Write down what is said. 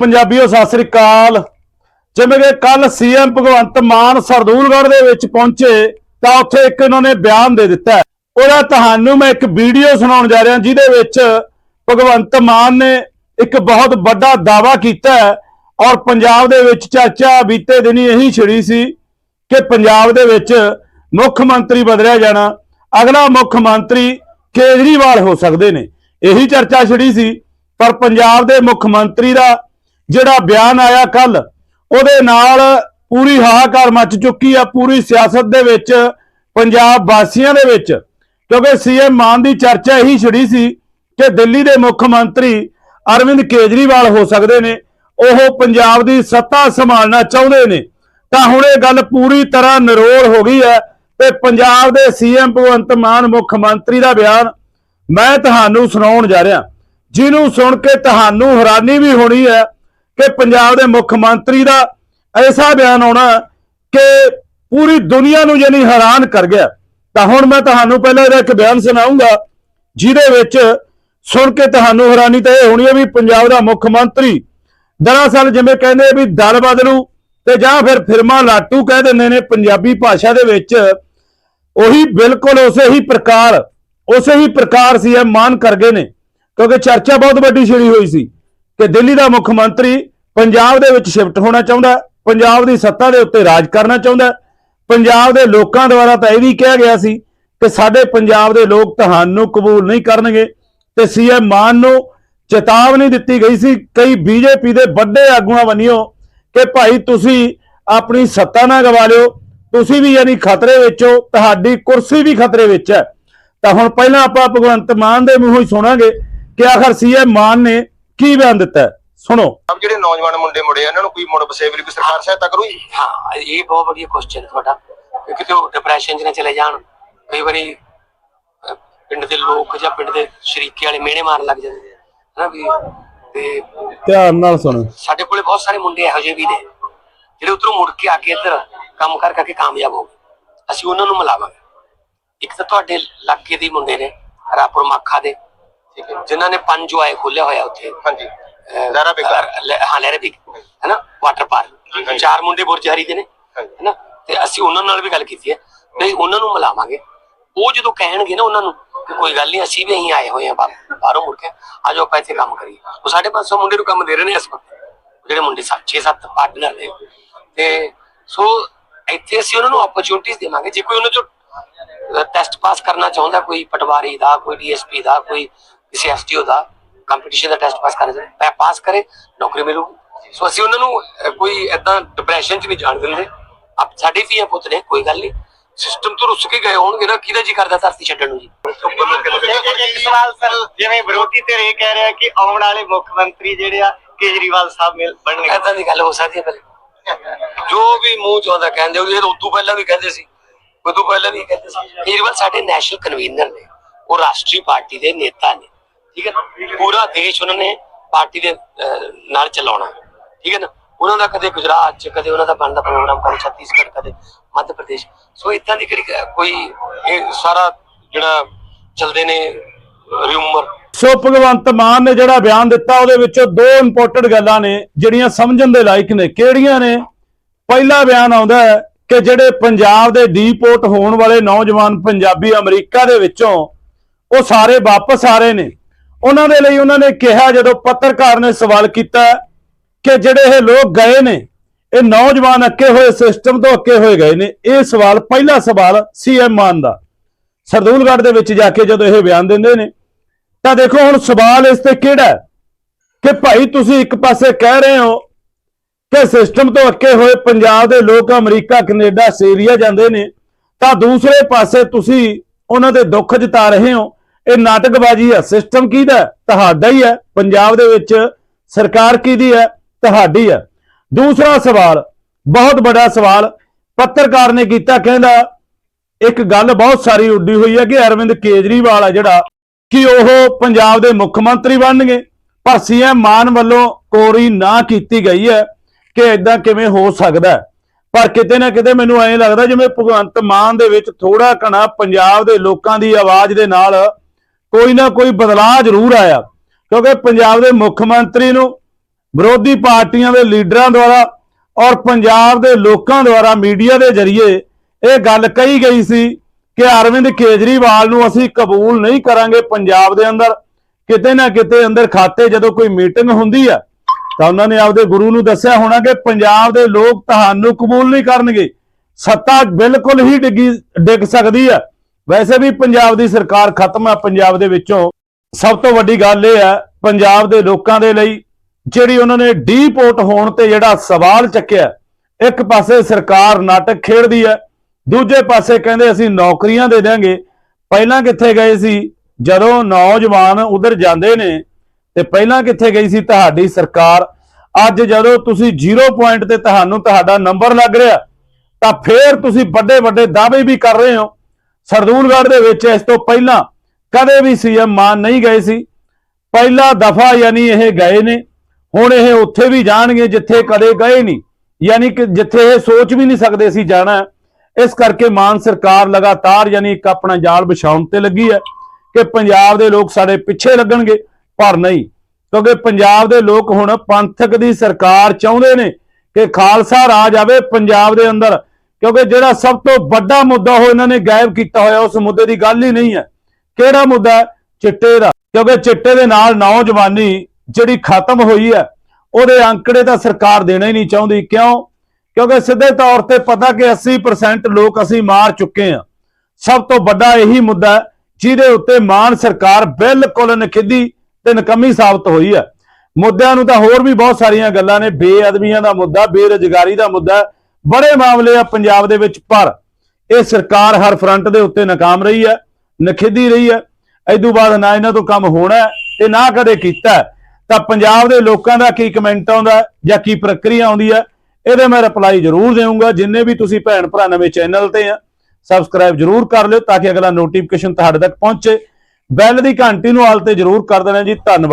ਪੰਜਾਬੀਓ, ਸਤਿ ਸ੍ਰੀ ਅਕਾਲ। ਜਿਵੇਂ ਕਿ ਕੱਲ ਸੀਐਮ ਭਗਵੰਤ ਮਾਨ ਸਰਦੂਲਗੜ੍ਹ ਦੇ ਵਿੱਚ ਪਹੁੰਚੇ, ਤਾਂ ਉੱਥੇ ਇੱਕ ਇਹਨਾਂ ਨੇ ਬਿਆਨ ਦੇ ਦਿੱਤਾ ਉਹਦਾ ਤੁਹਾਨੂੰ ਮੈਂ ਇੱਕ ਵੀਡੀਓ ਸੁਣਾਉਣ ਜਾ ਰਿਹਾ, ਜਿਹਦੇ ਵਿੱਚ ਭਗਵੰਤ ਮਾਨ ਨੇ ਇੱਕ ਬਹੁਤ ਵੱਡਾ ਦਾਵਾ ਕੀਤਾ ਹੈ ਔਰ ਪੰਜਾਬ ਦੇ ਵਿੱਚ ਚਰਚਾ ਬੀਤੇ ਦਿਨੀ ਇਹੀ ਛਿੜੀ ਸੀ ਕਿ ਪੰਜਾਬ ਦੇ ਵਿੱਚ ਮੁੱਖ ਮੰਤਰੀ ਬਦਲਿਆ ਜਾਣਾ, ਅਗਲਾ ਮੁੱਖ ਮੰਤਰੀ ਕੇਜਰੀਵਾਲ ਹੋ ਸਕਦੇ ਨੇ। ਇਹੀ ਚਰਚਾ ਛਿੜੀ ਸੀ, ਪਰ ਪੰਜਾਬ ਦੇ ਮੁੱਖ ਮੰਤਰੀ ਦਾ ਜਿਹੜਾ ਬਿਆਨ ਆਇਆ ਕੱਲ ਉਹਦੇ ਨਾਲ ਪੂਰੀ ਹਾਹਾਕਾਰ ਮਚ ਚੁੱਕੀ ਆ, ਪੂਰੀ ਸਿਆਸਤ ਦੇ ਵਿੱਚ, ਪੰਜਾਬ ਵਾਸੀਆਂ ਦੇ ਵਿੱਚ। ਕਿਉਂਕਿ ਸੀਐਮ ਮਾਨ ਦੀ ਚਰਚਾ ਇਹੀ ਛਿੜੀ ਸੀ ਕਿ ਦਿੱਲੀ ਦੇ ਮੁੱਖ ਮੰਤਰੀ ਅਰਵਿੰਦ ਕੇਜਰੀਵਾਲ ਹੋ ਸਕਦੇ ਨੇ, ਉਹ ਪੰਜਾਬ ਦੀ ਸੱਤਾ ਸੰਭਾਲਣਾ ਚਾਹੁੰਦੇ ਨੇ। ਤਾਂ ਹੁਣ ਇਹ ਗੱਲ ਪੂਰੀ ਤਰ੍ਹਾਂ ਨਿਰੋਲ ਹੋ ਗਈ ਹੈ ਤੇ ਪੰਜਾਬ ਦੇ ਸੀਐਮ ਭਗਵੰਤ ਮਾਨ ਮੁੱਖ ਮੰਤਰੀ ਦਾ ਬਿਆਨ ਮੈਂ ਤੁਹਾਨੂੰ ਸੁਣਾਉਣ ਜਾ ਰਿਹਾ। ਜਿਹਨੂੰ ਸੁਣ ਕੇ ਤੁਹਾਨੂੰ ਹੈਰਾਨੀ ਵੀ ਹੋਣੀ ਹੈ ਕਿ ਪੰਜਾਬ ਦੇ ਮੁੱਖ ਮੰਤਰੀ ਦਾ ਐਸਾ ਬਿਆਨ ਆਉਣਾ ਕਿ ਪੂਰੀ ਦੁਨੀਆ ਨੂੰ ਯਾਨੀ ਹੈਰਾਨ ਕਰ ਗਿਆ। ਤਾਂ ਹੁਣ ਮੈਂ ਤੁਹਾਨੂੰ ਪਹਿਲਾਂ ਇਹਦਾ ਇੱਕ ਬਿਆਨ ਸੁਣਾਉਂਗਾ, ਜਿਹਦੇ ਵਿੱਚ ਸੁਣ ਕੇ ਤੁਹਾਨੂੰ ਹੈਰਾਨੀ ਤਾਂ ਇਹ ਹੋਣੀ ਹੈ ਵੀ ਪੰਜਾਬ ਦਾ ਮੁੱਖ ਮੰਤਰੀ ਦਰਅਸਲ ਜਿਵੇਂ ਕਹਿੰਦੇ ਵੀ ਦਲ ਬਦਲੂ ਤੇ ਜਾਂ ਫਿਰ ਫਿਰਮਾ ਲਾਟੂ ਕਹਿ ਦਿੰਦੇ ਨੇ ਪੰਜਾਬੀ ਭਾਸ਼ਾ ਦੇ ਵਿੱਚ, ਉਹੀ ਬਿਲਕੁਲ ਉਸੇ ਹੀ ਪ੍ਰਕਾਰ, ਉਸੇ ਹੀ ਪ੍ਰਕਾਰ ਸੀ ਇਹ ਮਾਨ ਕਰ ਗਏ ਨੇ। ਕਿਉਂਕਿ ਚਰਚਾ ਬਹੁਤ ਵੱਡੀ ਛਿੜੀ ਹੋਈ ਸੀ ਕਿ ਦਿੱਲੀ ਦਾ ਮੁੱਖ ਮੰਤਰੀ ਪੰਜਾਬ ਦੇ ਵਿੱਚ ਸ਼ਿਫਟ ਹੋਣਾ ਚਾਹੁੰਦਾ ਪੰਜਾਬ ਦੀ ਸੱਤਾ ਦੇ ਉੱਤੇ ਰਾਜ ਕਰਨਾ ਚਾਹੁੰਦਾ ਪੰਜਾਬ ਦੇ ਲੋਕਾਂ ਦੁਆਰਾ ਤਾਂ ਇਹ ਵੀ ਕਿਹਾ ਗਿਆ ਸੀ ਕਿ ਸਾਡੇ ਪੰਜਾਬ ਦੇ ਲੋਕ ਤੁਹਾਨੂੰ ਕਬੂਲ ਨਹੀਂ ਕਰਨਗੇ ਤੇ ਸੀਐਮ ਮਾਨ ਨੂੰ ਚੇਤਾਵਨੀ ਦਿੱਤੀ ਗਈ ਸੀ, ਕਈ ਬੀਜੇਪੀ ਦੇ ਵੱਡੇ ਆਗੂਆਂ ਵੱਲੋਂ ਕਿ ਭਾਈ ਤੁਸੀਂ ਆਪਣੀ ਸੱਤਾ ਨਾ ਗਵਾ ਲਿਓ, ਤੁਸੀਂ ਵੀ ਯਾਨੀ ਖਤਰੇ ਵਿੱਚ ਹੋ, ਤੁਹਾਡੀ ਕੁਰਸੀ ਵੀ ਖਤਰੇ ਵਿੱਚ ਹੈ। ਤਾਂ ਹੁਣ ਪਹਿਲਾਂ ਆਪਾਂ ਭਗਵੰਤ ਮਾਨ ਦੇ ਮੂੰਹੋਂ ਹੀ ਸੁਣਾਂਗੇ ਕਿ ਆਖਰ ਸੀਐਮ ਮਾਨ ਨੇ ਕੀ ਬਿਆਨ ਦਿੱਤਾ ਸੁਣੋ। ਸਭ ਜਿਹੜੇ ਨੌਜਵਾਨ ਮੁੰਡੇ ਮੁੰਡੇ ਆ, ਇਹਨਾਂ ਨੂੰ ਕੋਈ ਮੁੜ ਬਸੇਵ ਲਈ ਕੋਈ ਸਰਕਾਰ ਸਹਾਇਤਾ ਕਰੂ ਜੀ ਹਾਂ ਇਹ ਬਹੁਤ ਵਧੀਆ ਕੁਐਸਚਨ ਤੁਹਾਡਾ। ਕਿ ਕਿਤੇ ਉਹ ਡਿਪਰੈਸ਼ਨ 'ਚ ਨਾ ਚਲੇ ਜਾਣ। ਕਈ ਵਾਰੀ ਅਹ, ਪਿੰਡ ਦੇ ਲੋਕ ਜਾਂ ਪਿੰਡ ਦੇ ਸ਼ਰੀਕੇ ਵਾਲੇ ਮਿਹਣੇ ਮਾਰਨ ਲੱਗ ਜਾਂਦੇ ਆ ਹਨਾ ਵੀ ਤੇ ਧਿਆਨ ਨਾਲ ਸੁਣੋ। ਸਾਡੇ ਕੋਲੇ ਬਹੁਤ ਸਾਰੇ ਮੁੰਡੇ ਇਹੋ ਜਿਹੇ ਵੀ ਨੇ ਜਿਹੜੇ ਉਧਰੋਂ ਮੁੜ ਕੇ ਆ ਕੇ ਇੱਧਰ ਕੰਮ ਕਰ ਕਰਕੇ ਕਾਮਯਾਬ ਹੋ ਗਏ। ਅਸੀਂ ਉਹਨਾਂ ਨੂੰ ਮਿਲਾਵਾਂਗੇ। ਇੱਕ ਤਾਂ ਤੁਹਾਡੇ ਇਲਾਕੇ ਦੇ ਹੀ ਮੁੰਡੇ ਨੇ ਰਾਪੁਰ ਮਾਖਾ ਦੇ ਠੀਕ ਹੈ। ਜਿਨ੍ਹਾਂ ਨੇ ਪੰਜ ਆਏ ਖੋਲਿਆ ਹੋਇਆ ਉੱਥੇ। ਹਾਂਜੀ। ਅਹ, ਜ਼ਾਰਾ ਬੇਕਾਰ ਲੈ- ਹਾਂ ਲੈਰੇ ਵੀ ਹੈਨਾ? ਵਾਟਰ ਪਾਰਕ ਚਾਰ ਮੁੰਡੇ ਬੁਰਜਹਾਰੀ ਦੇ ਨੇ ਹਾਂਜੀ। ਹੈਨਾ? ਤੇ ਅਸੀਂ ਉਹਨਾਂ ਨਾਲ ਵੀ ਗੱਲ ਕੀਤੀ ਹੈ ਤੇ ਉਹਨਾਂ ਨੂੰ ਮਿਲਾਵਾਂਗੇ। ਉਹ ਜਦੋਂ ਕਹਿਣਗੇ ਨਾ ਉਹਨਾਂ ਨੂੰ ਕਿ ਕੋਈ ਗੱਲ ਨਹੀਂ ਅਸੀਂ ਵੀ અહીં ਆਏ ਹੋਏ ਆ ਬਾਹਰ- ਬਾਹਰੋਂ ਮੁੜ ਕੇ ਆ ਜਾਓ ਆਪਾਂ ਇੱਥੇ ਕੰਮ ਕਰੀਏ। ਉਹ ਸਾਡੇ 500 ਮੁੰਡੇ ਨੂੰ ਕੰਮ ਦੇ ਰਹੇ ਨੇ ਇਸ ਵਕਤ। ਜਿਹੜੇ ਮੁੰਡੇ 6-7 ਪਾਰਟਨਰ ਨੇ। ਤੇ ਸੋ ਇੱਥੇ ਅਸੀਂ ਉਹਨਾਂ ਨੂੰ ਓਪਰਚੁਨਿਟੀਆਂ ਦੇਵਾਂਗੇ। ਜੇ ਕੋਈ ਉਹਨਾਂ ਚੋਂ ਟੈਸਟ ਪਾਸ ਕਰਨਾ ਚਾਹੁੰਦਾ ਕੋਈ ਪਟਵਾਰੀ ਦਾ ਕੋਈ ਡੀਐਸਪੀ ਦਾ ਕੋਈ ਕਿਸੇ ਐਸਟੀਓ ਦਾ ਕੰਪੀਟੀਸ਼ਨ ਦਾ ਟੈਸਟ ਪਾਸ ਕਰਨਾ ਚਾਹੁੰਦਾ ਪਾਸ ਕਰੇ ਨੌਕਰੀ ਮਿਲੂਗੀ ਸੋ ਅਸੀਂ ਉਹਨਾਂ ਨੂੰ ਅਹ, ਕੋਈ ਐਦਾਂ ਡਿਪਰੈਸ਼ਨ ਚ ਨਹੀਂ ਜਾਣ ਦਿੰਦੇ। ਆਪ ਸਾਡੇ ਵੀ ਆ ਪੁੱਤ ਨੇ ਕੋਈ ਗੱਲ ਨਹੀਂ। ਸਿਸਟਮ ਤੋਂ ਰੁੱਸ ਕੇ ਗਏ ਹੋਣਗੇ ਨਾ ਕਿਹਦਾ ਜੀ ਕਰਦਾ ਧਰਤੀ ਛੱਡਣ ਨੂੰ ਜੀ? ਇੱਕ ਸਵਾਲ ਸਰ ਜਿਵੇਂ ਵਿਰੋਧੀ ਧਿਰ ਇਹ ਕਹਿ ਰਿਹਾ ਕਿ ਆਉਣ ਵਾਲੇ ਮੁੱਖ ਮੰਤਰੀ ਜਿਹੜੇ ਆ ਕੇਜਰੀਵਾਲ ਸਾਹਿਬ ਮਿਲ ਬਣਨਗੇ। ਐਦਾਂ ਦੀ ਗੱਲ ਹੋ ਸਕਦੀ ਹੈ ਪਹਿਲੇ। ਜੋ ਵੀ ਮੂੰਹ ਚੋਂ ਆਉਂਦਾ ਕਹਿੰਦੇ ਉਹ ਇਹ ਤਾਂ ਉਦੋਂ ਪਹਿਲਾਂ ਵੀ ਕਹਿੰਦੇ ਸੀ। ਉਦੋਂ ਪਹਿਲਾਂ ਵੀ ਕਹਿੰਦੇ ਸੀ। ਕੇਜਰੀਵਾਲ ਸਾਡੇ ਨੈਸ਼ਨਲ ਕਨਵੀਨਰ ਨੇ। ਉਹ ਰਾਸ਼ਟਰੀ ਪਾਰਟੀ ਦੇ ਨੇਤਾ ਨੇ। ਠੀਕ ਹੈ ਨਾ? ਪੂਰਾ ਦੇਸ਼ ਉਹਨਾਂ ਨੇ ਪਾਰਟੀ ਦੇ ਨਾਲ ਚਲਾਉਣਾ ਠੀਕ ਹੈ ਨਾ? ਉਹਨਾਂ ਦਾ ਕਦੇ ਗੁਜਰਾਤ ਚ, ਕਦੇ ਉਹਨਾਂ ਦਾ ਬਣਦਾ ਪ੍ਰੋਗਰਾਮ, ਕਦੇ ਛੱਤੀਸਗੜ੍ਹ, ਕਦੇ ਮੱਧ ਪ੍ਰਦੇਸ਼। ਸੋ ਇਦਾਂ ਦੀ ਕਿਹੜੀ ਕੋਈ, ਇਹ ਸਾਰਾ ਜਿਹੜਾ ਚਲਦੇ ਨੇ ਰਿਊਮਰ ਸੋ ਭਗਵੰਤ ਮਾਨ ਨੇ ਜਿਹੜਾ ਬਿਆਨ ਦਿੱਤਾ, ਉਹਦੇ ਵਿੱਚੋਂ ਦੋ ਇੰਪੋਰਟੈਂਟ ਗੱਲਾਂ ਨੇ, ਜਿਹੜੀਆਂ ਸਮਝਣ ਦੇ ਲਾਇਕ ਨੇ। ਕਿਹੜੀਆਂ ਨੇ? ਪਹਿਲਾ ਬਿਆਨ ਆਉਂਦਾ ਹੈ ਕਿ ਜਿਹੜੇ ਪੰਜਾਬ ਦੇ ਡੀਪੋਰਟ ਹੋਣ ਵਾਲੇ ਨੌਜਵਾਨ ਪੰਜਾਬੀ ਅਮਰੀਕਾ ਦੇ ਵਿੱਚੋਂ, ਉਹ ਸਾਰੇ ਵਾਪਸ ਆ ਰਹੇ ਨੇ। ਉਹਨਾਂ ਦੇ ਲਈ ਉਹਨਾਂ ਨੇ ਕਿਹਾ ਜਦੋਂ ਪੱਤਰਕਾਰ ਨੇ ਸਵਾਲ ਕੀਤਾ ਕਿ ਜਿਹੜੇ ਇਹ ਲੋਕ ਗਏ ਨੇ, ਇਹ ਨੌਜਵਾਨ ਅੱਕੇ ਹੋਏ ਸਿਸਟਮ ਤੋਂ ਅੱਕੇ ਹੋਏ ਗਏ ਨੇ, ਇਹ ਸਵਾਲ ਪਹਿਲਾ ਸਵਾਲ ਸੀਐਮ ਮਾਨ ਦਾ। ਸਰਦੂਲਗੜ੍ਹ ਦੇ ਵਿੱਚ ਜਾ ਕੇ ਜਦੋਂ ਇਹ ਬਿਆਨ ਦਿੰਦੇ ਨੇ, ਤਾਂ ਦੇਖੋ ਹੁਣ ਸਵਾਲ ਇਸ ਤੇ ਕਿਹੜਾ ਕਿ ਭਾਈ ਤੁਸੀਂ ਇੱਕ ਪਾਸੇ ਕਹਿ ਰਹੇ ਹੋ ਕਿ ਸਿਸਟਮ ਤੋਂ ਅੱਕੇ ਹੋਏ ਪੰਜਾਬ ਦੇ ਲੋਕ ਅਮਰੀਕਾ, ਕੈਨੇਡਾ, ਆਸਟ੍ਰੇਲੀਆ ਜਾਂਦੇ ਨੇ, ਤਾਂ ਦੂਸਰੇ ਪਾਸੇ ਤੁਸੀਂ ਉਹਨਾਂ ਦੇ ਦੁੱਖ ਜਤਾ ਰਹੇ ਹੋ ਇਹ ਨਾਟਕਬਾਜ਼ੀ ਹੈ ਸਿਸਟਮ ਕਿਹਦਾ ਤੁਹਾਡਾ ਹੀ ਹੈ ਪੰਜਾਬ ਦੇ ਵਿੱਚ ਸਰਕਾਰ ਕਿਹਦੀ ਹੈ ਤੁਹਾਡੀ ਹੈ ਦੂਸਰਾ ਸਵਾਲ, ਬਹੁਤ ਵੱਡਾ ਸਵਾਲ, ਪੱਤਰਕਾਰ ਨੇ ਕੀਤਾ, ਕਹਿੰਦਾ ਇੱਕ ਗੱਲ ਬਹੁਤ ਸਾਰੀ ਉੱਡੀ ਹੋਈ ਹੈ ਕਿ ਅਰਵਿੰਦ ਕੇਜਰੀਵਾਲ ਆ ਜਿਹੜਾ, ਕਿ ਉਹ ਪੰਜਾਬ ਦੇ ਮੁੱਖ ਮੰਤਰੀ ਬਣਨਗੇ। ਪਰ ਸੀਐਮ ਮਾਨ ਵੱਲੋਂ ਕੋਰੀ ਨਾ ਕੀਤੀ ਗਈ ਹੈ ਕਿ ਇਦਾਂ ਕਿਵੇਂ ਹੋ ਸਕਦਾ। ਪਰ ਕਿਤੇ ਨਾ ਕਿਤੇ ਮੈਨੂੰ ਐਂ ਲੱਗਦਾ ਜਿਵੇਂ ਭਗਵੰਤ ਮਾਨ ਦੇ ਵਿੱਚ ਥੋੜਾ ਘਣਾ ਪੰਜਾਬ ਦੇ ਲੋਕਾਂ ਦੀ ਆਵਾਜ਼ ਦੇ ਨਾਲ ਕੋਈ ਨਾ ਕੋਈ ਬਦਲਾਅ ਜ਼ਰੂਰ ਆਇਆ। ਕਿਉਂਕਿ ਪੰਜਾਬ ਦੇ ਮੁੱਖ ਮੰਤਰੀ ਨੂੰ ਵਿਰੋਧੀ ਪਾਰਟੀਆਂ ਦੇ ਲੀਡਰਾਂ ਦੁਆਰਾ ਔਰ ਪੰਜਾਬ ਦੇ ਲੋਕਾਂ ਦੁਆਰਾ ਮੀਡੀਆ ਦੇ ਜ਼ਰੀਏ ਇਹ ਗੱਲ ਕਹੀ ਗਈ ਸੀ ਕਿ ਅਰਵਿੰਦ ਕੇਜਰੀਵਾਲ ਨੂੰ ਅਸੀਂ ਕਬੂਲ ਨਹੀਂ ਕਰਾਂਗੇ ਪੰਜਾਬ ਦੇ ਅੰਦਰ। ਕਿਤੇ ਨਾ ਕਿਤੇ ਅੰਦਰ ਖਾਤੇ ਜਦੋਂ ਕੋਈ ਮੀਟਿੰਗ ਹੁੰਦੀ ਆ, ਤਾਂ ਉਹਨਾਂ ਨੇ ਆਪਦੇ ਗੁਰੂ ਨੂੰ ਦੱਸਿਆ ਹੋਣਾ ਕਿ ਪੰਜਾਬ ਦੇ ਲੋਕ ਤੁਹਾਨੂੰ ਕਬੂਲ ਨਹੀਂ ਕਰਨਗੇ। ਸੱਤਾ ਬਿਲਕੁਲ ਹੀ ਡਿੱਗੀ ਡਿੱਗ ਸਕਦੀ ਆ। ਵੈਸੇ ਵੀ ਪੰਜਾਬ ਦੀ ਸਰਕਾਰ ਖਤਮ ਆ, ਪੰਜਾਬ ਦੇ ਵਿੱਚੋਂ। ਸਭ ਤੋਂ ਵੱਡੀ ਗੱਲ ਇਹ ਹੈ, ਪੰਜਾਬ ਦੇ ਲੋਕਾਂ ਦੇ ਲਈ ਜਿਹੜੀ ਉਹਨਾਂ ਨੇ ਡੀਪੋਰਟ ਹੋਣ ਤੇ ਜਿਹੜਾ ਸਵਾਲ ਚੱਕਿਆ, ਇੱਕ ਪਾਸੇ ਸਰਕਾਰ ਨਾਟਕ ਖੇਡਦੀ ਹੈ, ਦੂਜੇ ਪਾਸੇ ਕਹਿੰਦੇ ਅਸੀਂ ਨੌਕਰੀਆਂ ਦੇ ਦਿਆਂਗੇ। ਪਹਿਲਾਂ ਕਿੱਥੇ ਗਏ ਸੀ? ਜਦੋਂ ਨੌਜਵਾਨ ਉਧਰ ਜਾਂਦੇ ਨੇ, ਤੇ ਪਹਿਲਾਂ ਕਿੱਥੇ ਗਈ ਸੀ ਤੁਹਾਡੀ ਸਰਕਾਰ? ਅੱਜ ਜਦੋਂ ਤੁਸੀਂ 0 ਪੁਆਇੰਟ ਤੇ ਤੁਹਾਨੂੰ ਤੁਹਾਡਾ ਨੰਬਰ ਲੱਗ ਰਿਹਾ, ਤਾਂ ਫੇਰ ਤੁਸੀਂ ਵੱਡੇ ਵੱਡੇ ਦਾਅਵੇ ਵੀ ਕਰ ਰਹੇ ਹੋ। ਸਰਦੂਲਗੜ੍ਹ ਦੇ ਵਿੱਚ ਇਸ ਤੋਂ ਪਹਿਲਾਂ ਕਦੇ ਵੀ ਸੀਐਮ ਮਾਨ ਨਹੀਂ ਗਏ ਸੀ। ਪਹਿਲਾ ਦਫਾ ਯਾਨੀ ਇਹ ਗਏ ਨੇ। ਹੁਣ ਇਹ ਉੱਥੇ ਵੀ ਜਾਣਗੇ ਜਿੱਥੇ ਕਦੇ ਗਏ ਨਹੀਂ। ਯਾਨੀ ਕਿ ਜਿੱਥੇ ਇਹ ਸੋਚ ਵੀ ਨਹੀਂ ਸਕਦੇ ਸੀ ਜਾਣਾ। ਇਸ ਕਰਕੇ ਮਾਨ ਸਰਕਾਰ ਲਗਾਤਾਰ ਯਾਨੀ ਇੱਕ ਆਪਣਾ ਜਾਲ ਵਿਛਾਉਣ ਤੇ ਲੱਗੀ ਹੈ ਕਿ ਪੰਜਾਬ ਦੇ ਲੋਕ ਸਾਡੇ ਪਿੱਛੇ ਲੱਗਣਗੇ, ਪਰ ਨਹੀਂ। ਕਿਉਂਕਿ ਪੰਜਾਬ ਦੇ ਲੋਕ ਹੁਣ ਪੰਥਕ ਦੀ ਸਰਕਾਰ ਚਾਹੁੰਦੇ ਨੇ ਕਿ ਖਾਲਸਾ ਰਾਜ ਆਵੇ, ਪੰਜਾਬ ਦੇ ਅੰਦਰ ਕਿਉਂਕਿ ਜਿਹੜਾ ਸਭ ਤੋਂ ਵੱਡਾ ਮੁੱਦਾ ਉਹ ਇਹਨਾਂ ਨੇ ਗਾਇਬ ਕੀਤਾ ਹੋਇਆ, ਉਸ ਮੁੱਦੇ ਦੀ ਗੱਲ ਹੀ ਨਹੀਂ ਹੈ। ਕਿਹੜਾ ਮੁੱਦਾ ਚਿੱਟੇ ਦਾ। ਕਿਉਂਕਿ ਚਿੱਟੇ ਦੇ ਨਾਲ ਨੌਜਵਾਨੀ ਜਿਹੜੀ ਖਤਮ ਹੋਈ ਹੈ, ਉਹਦੇ ਅੰਕੜੇ ਤਾਂ ਸਰਕਾਰ ਦੇਣਾ ਹੀ ਨਹੀਂ ਚਾਹੁੰਦੀ। ਕਿਉਂ? ਕਿਉਂਕਿ ਸਿੱਧੇ ਤੌਰ ਤੇ ਪਤਾ ਕਿ 80% ਲੋਕ ਅਸੀਂ ਮਾਰ ਚੁੱਕੇ ਹਾਂ। ਸਭ ਤੋਂ ਵੱਡਾ ਇਹੀ ਮੁੱਦਾ ਜਿਹਦੇ ਉੱਤੇ ਮਾਨ ਸਰਕਾਰ ਬਿਲਕੁਲ ਨਖਿੱਧੀ ਤੇ ਨਕਮੀ ਸਾਬਤ ਹੋਈ ਹੈ। ਮੁੱਦਿਆਂ ਨੂੰ ਤਾਂ ਹੋਰ ਵੀ ਬਹੁਤ ਸਾਰੀਆਂ ਗੱਲਾਂ ਨੇ। ਬੇਅਦਬੀਆਂ ਦਾ ਮੁੱਦਾ, ਬੇਰੁਜ਼ਗਾਰੀ ਦਾ ਮੁੱਦਾ ਬੜੇ ਮਾਮਲੇ ਆ ਪੰਜਾਬ ਦੇ ਵਿੱਚ, ਪਰ ਇਹ ਸਰਕਾਰ ਹਰ ਫਰੰਟ ਦੇ ਉੱਤੇ ਨਾਕਾਮ ਰਹੀ ਹੈ ਨਖਿੱਧੀ ਰਹੀ ਹੈ। ਇਦੋਂ ਬਾਅਦ ਨਾ ਇਹਨਾਂ ਤੋਂ ਕੰਮ ਹੋਣਾ ਤੇ ਨਾ ਕਦੇ ਕੀਤਾ ਤਾਂ ਪੰਜਾਬ ਦੇ ਲੋਕਾਂ ਦਾ ਕੀ ਕਮੈਂਟ ਆਉਂਦਾ ਜਾਂ ਕੀ ਪ੍ਰਕਿਰਿਆ ਆਉਂਦੀ ਹੈ, ਇਹਦੇ ਮੈਂ ਰਿਪਲਾਈ ਜ਼ਰੂਰ ਦੇਵਾਂਗਾ। ਜਿੰਨੇ ਵੀ ਤੁਸੀਂ ਭੈਣ ਭਰਾ ਨਵੇਂ ਚੈਨਲ ਤੇ ਆ ਸਬਸਕ੍ਰਾਈਬ ਜ਼ਰੂਰ ਕਰ ਲਿਓ ਤਾਂ ਕਿ ਅਗਲਾ ਨੋਟੀਫਿਕੇਸ਼ਨ ਤੁਹਾਡੇ ਤੱਕ ਪਹੁੰਚੇ। ਬੈਲ ਦੀ ਘੰਟੀ ਨੂੰ ਆਲ ਤੇ ਜ਼ਰੂਰ ਕਰ ਦੇਣਾ ਜੀ। ਧੰਨਵਾਦ।